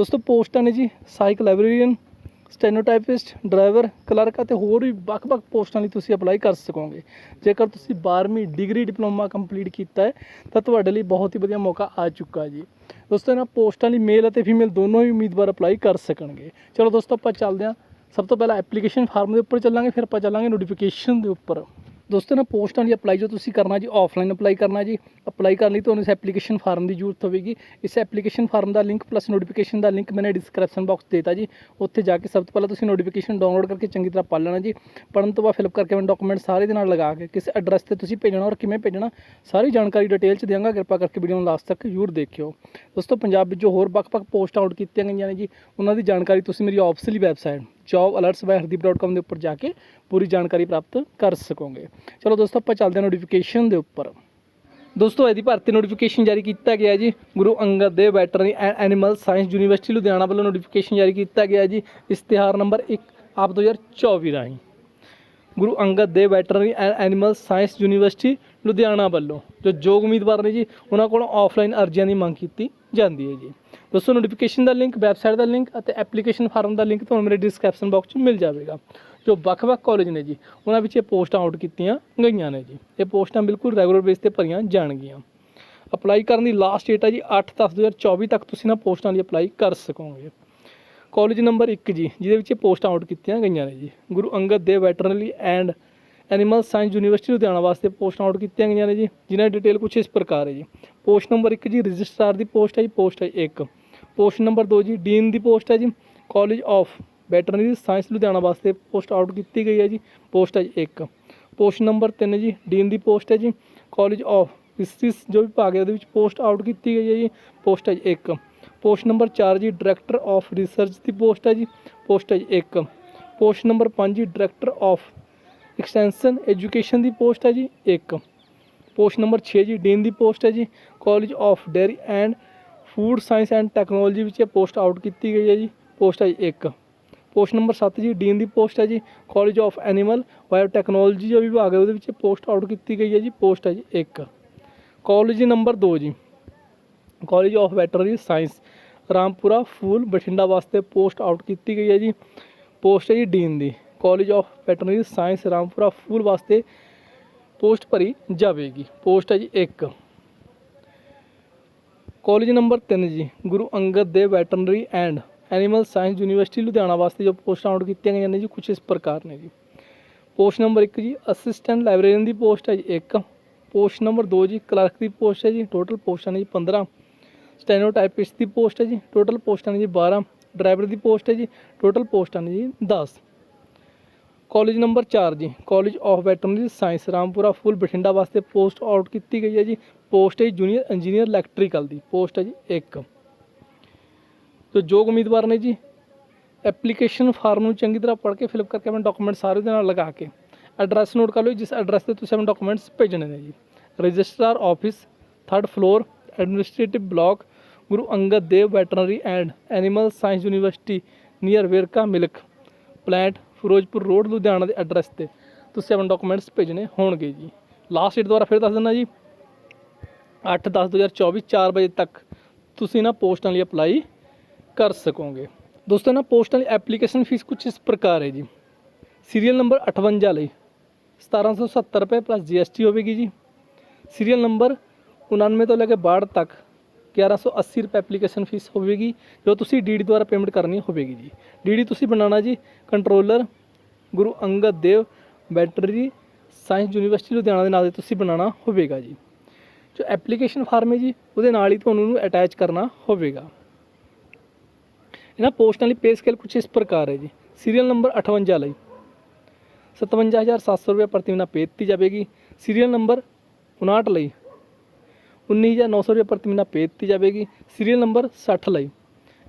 ਦੋਸਤੋ, ਪੋਸਟਾਂ ਨੇ ਜੀ ਸਹਾਇਕ ਲਾਇਬ੍ਰੇਰੀਅਨ, ਸਟੈਨੋਟਾਈਪਿਸਟ, ਡਰਾਈਵਰ, ਕਲਰਕ ਅਤੇ ਹੋਰ ਵੀ ਵੱਖ-ਵੱਖ ਪੋਸਟਾਂ ਲਈ ਤੁਸੀਂ ਅਪਲਾਈ ਕਰ ਸਕੋਗੇ। ਜੇਕਰ ਤੁਸੀਂ 12ਵੀਂ ਡਿਗਰੀ ਡਿਪਲੋਮਾ ਕੰਪਲੀਟ ਕੀਤਾ ਹੈ, ਤਾਂ ਤੁਹਾਡੇ ਲਈ ਬਹੁਤ ਹੀ ਵਧੀਆ ਮੌਕਾ ਆ ਚੁੱਕਾ ਜੀ। ਦੋਸਤੋ, ਇਹਨਾਂ ਪੋਸਟਾਂ ਲਈ ਮੇਲ ਅਤੇ ਫੀਮੇਲ ਦੋਨੋਂ ਹੀ ਉਮੀਦਵਾਰ ਅਪਲਾਈ ਕਰ ਸਕਣਗੇ। ਚਲੋ ਦੋਸਤੋ, ਆਪਾਂ ਚੱਲਦੇ ਹਾਂ। ਸਭ ਤੋਂ ਪਹਿਲਾਂ ਐਪਲੀਕੇਸ਼ਨ ਫਾਰਮ ਦੇ ਉੱਪਰ ਚੱਲਾਂਗੇ, ਫਿਰ ਆਪਾਂ ਚੱਲਾਂਗੇ ਨੋਟੀਫਿਕੇਸ਼ਨ ਦੇ ਉੱਪਰ। ਦੋਸਤੋ ਨਾ ਪੋਸਟਾਂ ਲਈ ਅਪਲਾਈ ਜੋ ਤੁਸੀਂ ਕਰਨਾ ਜੀ ਆਫਲਾਈਨ ਅਪਲਾਈ ਕਰਨਾ ਜੀ ਅਪਲਾਈ ਕਰਨ ਲਈ ਤੁਹਾਨੂੰ ਇਸ ਐਪਲੀਕੇਸ਼ਨ ਫਾਰਮ ਦੀ ਜ਼ਰੂਰਤ ਹੋਵੇਗੀ। ਇਸ ਐਪਲੀਕੇਸ਼ਨ ਫਾਰਮ ਦਾ ਲਿੰਕ ਪਲੱਸ ਨੋਟੀਫਿਕੇਸ਼ਨ ਦਾ ਲਿੰਕ ਮੈंने ਡਿਸਕ੍ਰਿਪਸ਼ਨ ਬਾਕਸ ਦੇਤਾ ਜੀ। ਉੱਥੇ ਜਾ ਕੇ ਸਭ ਤੋਂ ਪਹਿਲਾਂ ਤੁਸੀਂ ਨੋਟੀਫਿਕੇਸ਼ਨ ਡਾਊਨਲੋਡ ਕਰਕੇ ਚੰਗੀ ਤਰ੍ਹਾਂ ਪੜ੍ਹ ਲੈਣਾ ਜੀ। ਪੜ੍ਹਨ ਤੋਂ ਬਾਅਦ ਫਿਲਅਪ ਕਰਕੇ ਮੈਂ ਡਾਕੂਮੈਂਟ ਸਾਰੇ ਦੇ ਨਾਲ ਲਗਾ ਕੇ ਕਿਸ ਐਡਰੈਸ ਤੇ ਤੁਸੀਂ ਭੇਜਣਾ ਔਰ ਕਿਵੇਂ ਭੇਜਣਾ, ਸਾਰੀ ਜਾਣਕਾਰੀ ਡਿਟੇਲ ਚ ਦਿਆਂਗਾ। ਕਿਰਪਾ ਕਰਕੇ ਵੀਡੀਓ ਨੂੰ ਲਾਸਟ ਤੱਕ ਜ਼ਰੂਰ ਦੇਖਿਓ। ਦੋਸਤੋ, ਪੰਜਾਬ ਵਿੱਚ ਜੋ ਹੋਰ ਵੱਖ-ਵੱਖ ਪੋਸਟ ਆਊਟ ਕੀਤੀਆਂ ਗਈਆਂ ਨੇ ਜੀ, ਉਹਨਾਂ ਦੀ ਜਾਣਕਾਰੀ ਤੁਸੀਂ ਮੇਰੀ ਆਫਿਸ਼ੀਅਲੀ ਵੈਬਸਾਈਟ jobalerts.hardeep.com ਦੇ ਉੱਪਰ ਜਾ ਕੇ ਪੂਰੀ ਜਾਣਕਾਰੀ ਪ੍ਰਾਪਤ ਕਰ ਸਕੋਗੇ। ਚਲੋ ਦੋਸਤੋ, ਆਪਾਂ ਚੱਲਦੇ ਹਾਂ ਨੋਟੀਫਿਕੇਸ਼ਨ ਦੇ ਉੱਪਰ। ਦੋਸਤੋ, ਇਹਦੀ ਭਰਤੀ ਨੋਟੀਫਿਕੇਸ਼ਨ ਜਾਰੀ ਕੀਤਾ ਗਿਆ ਜੀ। Guru Angad Dev veterinary and animal science university Ludhiana ਵੱਲੋਂ ਨੋਟੀਫਿਕੇਸ਼ਨ ਜਾਰੀ ਕੀਤਾ ਗਿਆ ਜੀ। ਇਸ਼ਤਿਹਾਰ ਨੰਬਰ 1 ਆਪ 2024 ਰਾਹੀਂ। Guru Angad Dev veterinary and animal science university Ludhiana ਵੱਲੋਂ, ਜੋ ਯੋਗ ਉਮੀਦਵਾਰ ਨੇ ਜੀ, ਉਹਨਾਂ ਕੋਲੋਂ ਆਫਲਾਈਨ ਅਰਜ਼ੀਆਂ ਦੀ ਮੰਗ ਕੀਤੀ ਜਾਂਦੀ ਹੈ ਜੀ। ਦੋਸਤੋ ਨੋਟੀਫਿਕੇਸ਼ਨ ਦਾ ਲਿੰਕ ਵੈਬਸਾਈਟ ਦਾ ਲਿੰਕ ਅਤੇ ਐਪਲੀਕੇਸ਼ਨ ਫਾਰਮ ਦਾ ਲਿੰਕ ਤੁਹਾਨੂੰ ਮੇਰੇ ਡਿਸਕ੍ਰਿਪਸ਼ਨ ਬਾਕਸ 'ਚ ਮਿਲ ਜਾਵੇਗਾ। ਜੋ ਵੱਖ-ਵੱਖ ਕਾਲਜ ਨੇ ਜੀ, ਉਹਨਾਂ ਵਿੱਚ ਇਹ ਪੋਸਟਾਂ ਆਊਟ ਕੀਤੀਆਂ ਗਈਆਂ ਨੇ ਜੀ। ਇਹ ਪੋਸਟਾਂ ਬਿਲਕੁਲ ਰੈਗੂਲਰ ਬੇਸ ਤੇ ਭਰੀਆਂ ਜਾਣਗੀਆਂ। ਅਪਲਾਈ ਕਰਨ ਦੀ ਲਾਸਟ ਡੇਟ ਹੈ ਜੀ 8/10/2024 ਤੱਕ ਤੁਸੀਂ ਨਾ ਪੋਸਟਾਂ ਲਈ ਅਪਲਾਈ ਕਰ ਸਕੋਗੇ। ਕਾਲਜ ਨੰਬਰ 1 ਜੀ, ਜਿਹਦੇ ਵਿੱਚ ਇਹ ਪੋਸਟਾਂ ਆਊਟ ਕੀਤੀਆਂ ਗਈਆਂ ਨੇ ਜੀ। Guru Angad Dev veterinary and animal science university Ludhiana ਵਾਸਤੇ ਪੋਸਟਾਂ ਆਊਟ ਕੀਤੀਆਂ ਗਈਆਂ ਨੇ ਜੀ, ਜਿਨ੍ਹਾਂ ਦੀ ਡਿਟੇਲ ਕੁਝ ਇਸ ਪ੍ਰਕਾਰ ਹੈ ਜੀ। ਪੋਸਟ ਨੰਬਰ 1 ਜੀ, ਰਜਿਸਟਰਾਰ ਦੀ ਪੋਸਟ ਹੈ ਜੀ ਪੋਸਟ ਹੈ 1 ਪੋਸਟ ਨੰਬਰ 2 ਜੀ, ਡੀਨ ਦੀ ਪੋਸਟ ਹੈ ਜੀ college of veterinary science Ludhiana ਵਾਸਤੇ ਪੋਸਟ ਆਊਟ ਕੀਤੀ ਗਈ ਹੈ ਜੀ, ਪੋਸਟ ਹੈ 1 ਪੋਸਟ ਨੰਬਰ 3 ਜੀ, ਡੀਨ ਦੀ ਪੋਸਟ ਹੈ ਜੀ ਕਾਲਜ ਆਫ ਫਿਜ਼ਿਕਸ ਜੋ ਵਿਭਾਗ ਹੈ ਉਹਦੇ ਵਿੱਚ ਪੋਸਟ ਆਊਟ ਕੀਤੀ ਗਈ ਹੈ ਜੀ, ਪੋਸਟ ਹੈ 1 ਪੋਸਟ ਨੰਬਰ 4 ਜੀ ਡਾਇਰੈਕਟਰ ਆਫ ਰਿਸਰਚ ਦੀ ਪੋਸਟ ਹੈ ਜੀ, ਪੋਸਟ ਹੈ 1 ਪੋਸਟ ਨੰਬਰ 5 ਜੀ ਡਾਇਰੈਕਟਰ ਆਫ ਐਕਸਟੈਂਸ਼ਨ ਐਜੂਕੇਸ਼ਨ ਦੀ ਪੋਸਟ ਹੈ ਜੀ 1 ਪੋਸਟ ਨੰਬਰ 6 ਜੀ, ਡੀਨ ਦੀ ਪੋਸਟ ਹੈ ਜੀ college of dairy and food science and technology ਵਿੱਚ ਇਹ ਪੋਸਟ ਆਊਟ ਕੀਤੀ ਗਈ ਹੈ ਜੀ। ਪੋਸਟ ਹੈ ਜੀ 1 ਪੋਸਟ ਨੰਬਰ 7 ਜੀ, ਡੀਨ ਦੀ ਪੋਸਟ ਹੈ ਜੀ। ਕਾਲਜ ਆਫ ਐਨੀਮਲ ਬਾਇਓਟੈਕਨੋਲੋਜੀ ਜੋ ਵਿਭਾਗ ਹੈ ਉਹਦੇ ਵਿੱਚ ਪੋਸਟ ਆਊਟ ਕੀਤੀ ਗਈ ਹੈ ਜੀ। ਪੋਸਟ ਹੈ ਜੀ 1 ਕਾਲਜ ਨੰਬਰ 2 ਜੀ। College of veterinary science Rampura, Phul Bathinda ਵਾਸਤੇ ਪੋਸਟ ਆਊਟ ਕੀਤੀ ਗਈ ਹੈ ਜੀ। ਪੋਸਟ ਹੈ ਜੀ dean the. College of veterinary science Rampura, Phul ਵਾਸਤੇ ਪੋਸਟ ਭਰੀ ਜਾਵੇਗੀ। ਪੋਸਟ ਹੈ ਜੀ 1 ਕਾਲਜ ਨੰਬਰ 3 ਜੀ, Guru Angad Dev veterinary and animal science university Ludhiana ਵਾਸਤੇ ਜੋ ਪੋਸਟਾਂ ਆਊਟ ਕੀਤੀਆਂ ਗਈਆਂ ਨੇ ਜੀ ਕੁਝ ਇਸ ਪ੍ਰਕਾਰ ਨੇ ਜੀ। ਪੋਸਟ ਨੰਬਰ 1 ਜੀ ਅਸਿਸਟੈਂਟ ਲਾਇਬ੍ਰੇਰੀਅਨ ਦੀ ਪੋਸਟ ਹੈ ਜੀ 1 ਪੋਸਟ ਨੰਬਰ 2 ਜੀ ਕਲਰਕ ਦੀ ਪੋਸਟ ਹੈ ਜੀ ਟੋਟਲ ਪੋਸਟਾਂ ਨੇ ਜੀ 15 ਸਟੈਨੋਟਾਈਪਿਸਟ ਦੀ ਪੋਸਟ ਹੈ ਜੀ ਟੋਟਲ ਪੋਸਟਾਂ ਨੇ ਜੀ 12 ਡਰਾਈਵਰ ਦੀ ਪੋਸਟ ਹੈ ਜੀ ਟੋਟਲ ਪੋਸਟਾਂ ਨੇ ਜੀ 10 ਕਾਲਜ ਨੰਬਰ 4 ਜੀ, college of veterinary science, Rampura, Phul Bathinda ਵਾਸਤੇ ਪੋਸਟ ਆਊਟ ਕੀਤੀ ਗਈ ਹੈ ਜੀ। ਪੋਸਟ ਹੈ ਜੂਨੀਅਰ ਇੰਜੀਨੀਅਰ ਇਲੈਕਟ੍ਰੀਕਲ ਦੀ, ਪੋਸਟ ਹੈ ਜੀ 1 ਜੋ ਯੋਗ ਉਮੀਦਵਾਰ ਨੇ ਜੀ, ਐਪਲੀਕੇਸ਼ਨ ਫਾਰਮ ਨੂੰ ਚੰਗੀ ਤਰ੍ਹਾਂ ਪੜ੍ਹ ਕੇ ਫਿਲਅਪ ਕਰਕੇ ਆਪਣੇ ਡਾਕੂਮੈਂਟ ਸਾਰੇ ਦੇ ਨਾਲ ਲਗਾ ਕੇ ਐਡਰੈਸ ਨੋਟ ਕਰ ਲਓ, ਜਿਸ ਐਡਰੈਸ ਤੇ ਤੁਸੀਂ ਆਪਣੇ ਡਾਕੂਮੈਂਟਸ ਭੇਜਣੇ ਨੇ ਜੀ। Registrar office 3rd floor administrative block Guru Angad Dev veterinary and animal science university near Verka milk plant Ferozepur road Ludhiana ਦੇ ਐਡਰੈਸ ਤੇ। ਤੁਸੀਂ ਆਪਣੇ ਡਾਕੂਮੈਂਟਸ ਭੇਜਣੇ ਹੋਣਗੇ ਜੀ। ਲਾਸਟ ਡੇਟ ਦੁਬਾਰਾ ਫਿਰ ਦੱਸ ਦਿੰਦਾ ਜੀ 8/10/2024 4 ਵਜੇ ਤੱਕ ਤੁਸੀਂ ਨਾ ਪੋਸਟਾਂ ਲਈ ਅਪਲਾਈ ਕਰ ਸਕੋਗੇ। ਦੋਸਤੋ ਨਾ ਪੋਸਟਾਂ ਲਈ ਐਪਲੀਕੇਸ਼ਨ ਫੀਸ ਕੁਝ ਇਸ ਪ੍ਰਕਾਰ ਹੈ ਜੀ। ਸੀਰੀਅਲ ਨੰਬਰ 58 ਲਈ 1770 ਰੁਪਏ ਪਲੱਸ ਜੀਐਸਟੀ ਹੋਵੇਗੀ ਜੀ। ਸੀਰੀਅਲ ਨੰਬਰ 99 ਤੋਂ ਲੈ ਕੇ 62 ਤੱਕ 1180 ਰੁਪਏ ਐਪਲੀਕੇਸ਼ਨ ਫੀਸ ਹੋਵੇਗੀ, ਜੋ ਤੁਸੀਂ ਡੀਡੀ ਦੁਆਰਾ ਪੇਮੈਂਟ ਕਰਨੀ ਹੋਵੇਗੀ ਜੀ। ਡੀਡੀ ਤੁਸੀਂ ਬਣਾਉਣਾ ਜੀ, controller Guru Angad Dev veterinary science university Ludhiana ਦੇ ਨਾਂ ਤੇ ਤੁਸੀਂ ਬਣਾਉਣਾ ਹੋਵੇਗਾ ਜੀ। ਜੋ ਐਪਲੀਕੇਸ਼ਨ ਫਾਰਮ ਹੈ ਜੀ, ਉਹਦੇ ਨਾਲ ਹੀ ਤੁਹਾਨੂੰ ਉਹਨੂੰ ਅਟੈਚ ਕਰਨਾ ਹੋਵੇਗਾ। ਇਹਨਾਂ ਪੋਸਟਾਂ ਲਈ ਪੇ ਸਕੇਲ ਕੁਝ ਇਸ ਪ੍ਰਕਾਰ ਹੈ ਜੀ। ਸੀਰੀਅਲ ਨੰਬਰ 58 ਲਈ। 57700 ਰੁਪਏ ਪ੍ਰਤੀ ਮਹੀਨਾ ਪੇ ਦਿੱਤੀ ਜਾਵੇਗੀ। ਸੀਰੀਅਲ ਨੰਬਰ 59 ਲਈ। 19900 ਰੁਪਏ ਪ੍ਰਤੀ ਮਹੀਨਾ ਪੇ ਦਿੱਤੀ ਜਾਵੇਗੀ। ਸੀਰੀਅਲ ਨੰਬਰ 60 ਲਈ।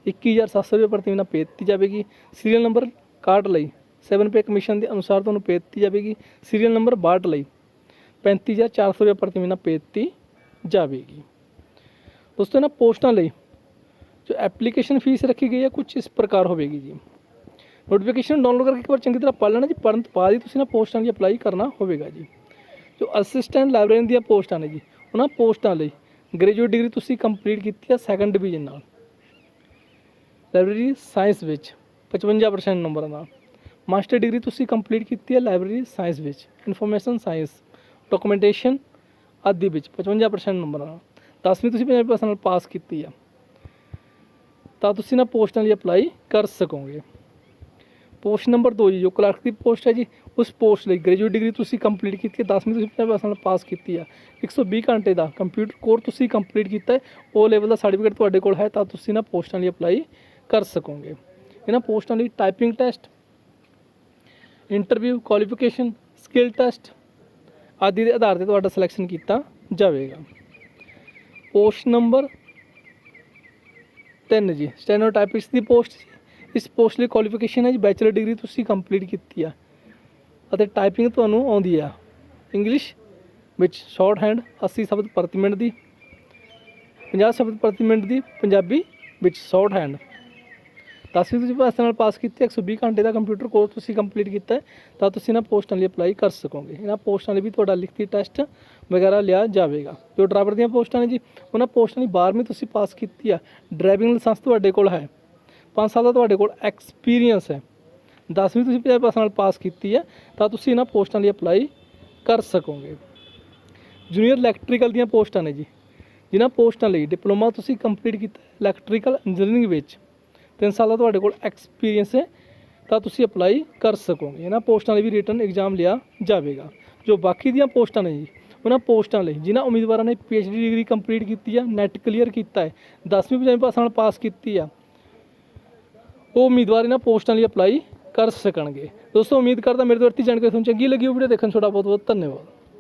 21700 ਰੁਪਏ ਪ੍ਰਤੀ ਮਹੀਨਾ ਪੇ ਦਿੱਤੀ ਜਾਵੇਗੀ। ਸੀਰੀਅਲ ਨੰਬਰ 61 ਲਈ। 7 ਪੇ ਕਮਿਸ਼ਨ ਦੇ ਅਨੁਸਾਰ ਤੁਹਾਨੂੰ ਪੇ ਦਿੱਤੀ ਜਾਵੇਗੀ। ਸੀਰੀਅਲ ਨੰਬਰ 62 ਲਈ। 35400 ਰੁਪਏ ਪ੍ਰਤੀ ਮਹੀਨਾ ਪੇ ਦਿੱਤੀ ਜਾਵੇਗੀ। ਦੋਸਤੋ ਇਹਨਾਂ ਪੋਸਟਾਂ ਲਈ ਜੋ ਐਪਲੀਕੇਸ਼ਨ ਫੀਸ ਰੱਖੀ ਗਈ ਹੈ, ਕੁਝ ਇਸ ਪ੍ਰਕਾਰ ਹੋਵੇਗੀ ਜੀ। ਨੋਟੀਫਿਕੇਸ਼ਨ ਡਾਊਨਲੋਡ ਕਰਕੇ ਇੱਕ ਵਾਰ ਚੰਗੀ ਤਰ੍ਹਾਂ ਪੜ੍ਹ ਲੈਣਾ ਜੀ, ਪੜ੍ਹਨ ਤੋਂ ਬਾਅਦ ਹੀ ਤੁਸੀਂ ਨਾ ਪੋਸਟਾਂ ਲਈ ਅਪਲਾਈ ਕਰਨਾ ਹੋਵੇਗਾ ਜੀ। ਜੋ ਅਸਿਸਟੈਂਟ ਲਾਇਬ੍ਰੇਰੀਅਨ ਦੀਆਂ ਪੋਸਟਾਂ ਨੇ ਜੀ ਉਹਨਾਂ ਪੋਸਟਾਂ ਲਈ ਗ੍ਰੈਜੂਏਟ ਡਿਗਰੀ ਤੁਸੀਂ ਕੰਪਲੀਟ ਕੀਤੀ ਹੈ ਸੈਕੰਡ ਡਿਵੀਜ਼ਨ ਨਾਲ। ਲਾਇਬ੍ਰੇਰੀ ਸਾਇੰਸ ਵਿੱਚ 55% ਨੰਬਰਾਂ ਨਾਲ। ਮਾਸਟਰ ਡਿਗਰੀ ਤੁਸੀਂ ਕੰਪਲੀਟ ਕੀਤੀ ਹੈ ਲਾਇਬ੍ਰੇਰੀ ਸਾਇੰਸ ਵਿੱਚ। ਇਨਫੋਰਮੇਸ਼ਨ ਸਾਇੰਸ ਡਾਕੂਮੈਂਟੇਸ਼ਨ ਆਦਿ ਵਿੱਚ 55% ਨੰਬਰਾਂ ਨਾਲ। 10ਵੀਂ ਤੁਸੀਂ 50% ਨਾਲ ਪਾਸ ਕੀਤੀ ਆ। ਤਾਂ ਤੁਸੀਂ ਨਾ ਪੋਸਟਾਂ ਲਈ ਅਪਲਾਈ ਕਰ ਸਕੋਗੇ। ਪੋਸਟ ਨੰਬਰ 2 ਜੀ, ਜੋ ਕਲਰਕ ਦੀ ਪੋਸਟ ਹੈ ਜੀ, ਉਸ ਪੋਸਟ ਲਈ ਗ੍ਰੈਜੂਏਟ ਡਿਗਰੀ ਤੁਸੀਂ ਕੰਪਲੀਟ ਕੀਤੀ ਹੈ 10ਵੀਂ ਤੁਸੀਂ 50% ਨਾਲ ਪਾਸ ਕੀਤੀ ਆ। 120 ਘੰਟੇ ਦਾ ਕੰਪਿਊਟਰ ਕੋਰਸ ਤੁਸੀਂ ਕੰਪਲੀਟ ਕੀਤਾ ਹੈ, ਉਹ ਲੈਵਲ ਦਾ ਸਰਟੀਫਿਕੇਟ ਤੁਹਾਡੇ ਕੋਲ ਹੈ, ਤਾਂ ਤੁਸੀਂ ਨਾ ਪੋਸਟਾਂ ਲਈ ਅਪਲਾਈ ਕਰ ਸਕੋਗੇ। ਇਹਨਾਂ ਪੋਸਟਾਂ ਲਈ typing test interview qualification skill test ਆਦਿ ਦੇ ਆਧਾਰ ਤੇ ਤੁਹਾਡਾ ਸਿਲੈਕਸ਼ਨ ਕੀਤਾ ਜਾਵੇਗਾ। ਪੋਸਟ ਨੰਬਰ 3 ਜੀ। ਸਟੈਨੋਟਾਈਪਿਸਟ ਦੀ ਪੋਸਟ ਇਸ ਪੋਸਟ ਲਈ ਕੁਆਲੀਫਿਕੇਸ਼ਨ ਹੈ ਜੀ। ਬੈਚਲਰ ਡਿਗਰੀ ਤੁਸੀਂ ਕੰਪਲੀਟ ਕੀਤੀ ਆ। ਅਤੇ ਟਾਈਪਿੰਗ ਤੁਹਾਨੂੰ ਆਉਂਦੀ ਆ। ਇੰਗਲਿਸ਼ ਵਿੱਚ ਸ਼ਾਰਟ ਹੈਂਡ 80 ਸ਼ਬਦ ਪ੍ਰਤੀ ਮਿੰਟ ਦੀ 50 ਸ਼ਬਦ ਪ੍ਰਤੀ ਮਿੰਟ ਦੀ, ਪੰਜਾਬੀ ਵਿੱਚ ਸ਼ਾਰਟ ਹੈਂਡ ਦਸਵੀਂ ਤੁਸੀਂ ਭਾਸ਼ਾ ਨਾਲ ਪਾਸ ਕੀਤੀ ਹੈ, 120 ਘੰਟੇ ਦਾ ਕੰਪਿਊਟਰ ਕੋਰਸ ਤੁਸੀਂ ਕੰਪਲੀਟ ਕੀਤਾ ਤਾਂ ਤੁਸੀਂ ਇਹਨਾਂ ਪੋਸਟਾਂ ਲਈ ਅਪਲਾਈ ਕਰ ਸਕੋਗੇ। ਇਹਨਾਂ ਪੋਸਟਾਂ ਲਈ ਵੀ ਤੁਹਾਡਾ ਲਿਖਤੀ ਟੈਸਟ ਵਗੈਰਾ ਲਿਆ ਜਾਵੇਗਾ। ਜੋ ਡਰਾਈਵਰ ਦੀਆਂ ਪੋਸਟਾਂ ਨੇ ਜੀ ਉਹਨਾਂ ਪੋਸਟਾਂ ਲਈ 12ਵੀਂ ਤੁਸੀਂ ਪਾਸ ਕੀਤੀ ਆ। ਡਰਾਈਵਿੰਗ ਲਾਇਸੈਂਸ ਤੁਹਾਡੇ ਕੋਲ ਹੈ। 5 ਸਾਲ ਦਾ ਤੁਹਾਡੇ ਕੋਲ ਐਕਸਪੀਰੀਅੰਸ ਹੈ। 10ਵੀਂ ਤੁਸੀਂ 50% ਨਾਲ ਪਾਸ ਕੀਤੀ ਹੈ ਤਾਂ ਤੁਸੀਂ ਇਹਨਾਂ ਪੋਸਟਾਂ ਲਈ ਅਪਲਾਈ ਕਰ ਸਕੋਗੇ। ਜੂਨੀਅਰ ਇਲੈਕਟ੍ਰੀਕਲ ਦੀਆਂ ਪੋਸਟਾਂ ਨੇ ਜੀ। ਜਿਨ੍ਹਾਂ ਪੋਸਟਾਂ ਲਈ ਡਿਪਲੋਮਾ ਤੁਸੀਂ ਕੰਪਲੀਟ ਕੀਤਾ ਇਲੈਕਟ੍ਰੀਕਲ ਇੰਜੀਨੀਅਰਿੰਗ ਵਿੱਚ। 3 ਸਾਲ ਦਾ ਤੁਹਾਡੇ ਕੋਲ ਐਕਸਪੀਰੀਅੰਸ ਹੈ, ਤਾਂ ਤੁਸੀਂ ਅਪਲਾਈ ਕਰ ਸਕੋਗੇ ਇਹਨਾਂ ਪੋਸਟਾਂ ਲਈ ਵੀ ਰਿਟਰਨ ਐਗਜ਼ਾਮ ਲਿਆ ਜਾਵੇਗਾ। ਜੋ ਬਾਕੀ ਦੀਆਂ ਪੋਸਟਾਂ ਨੇ ਜੀ, ਉਹਨਾਂ ਪੋਸਟਾਂ ਲਈ, ਜਿਨ੍ਹਾਂ ਉਮੀਦਵਾਰਾਂ ਨੇ ਪੀਐਚਡੀ ਡਿਗਰੀ ਕੰਪਲੀਟ ਕੀਤੀ ਆ ਨੈਟ ਕਲੀਅਰ ਕੀਤਾ ਹੈ 10ਵੀਂ ਪੰਜਾਬੀ ਪਾਸ ਨਾਲ ਪਾਸ ਕੀਤੀ ਆ, ਉਹ ਉਮੀਦਵਾਰ ਇਹਨਾਂ ਪੋਸਟਾਂ ਲਈ ਅਪਲਾਈ ਕਰ ਸਕਣਗੇ। ਦੋਸਤੋ, ਉਮੀਦ ਕਰਦਾ ਮੇਰੇ ਤੋਂ ਵਰਤੀ ਜਾਣਕਾਰੀ ਤੁਹਾਨੂੰ ਚੰਗੀ ਲੱਗੀ ਵੀਡੀਓ ਦੇਖਣ 'ਚ ਤੁਹਾਡਾ ਬਹੁਤ ਬਹੁਤ ਧੰਨਵਾਦ।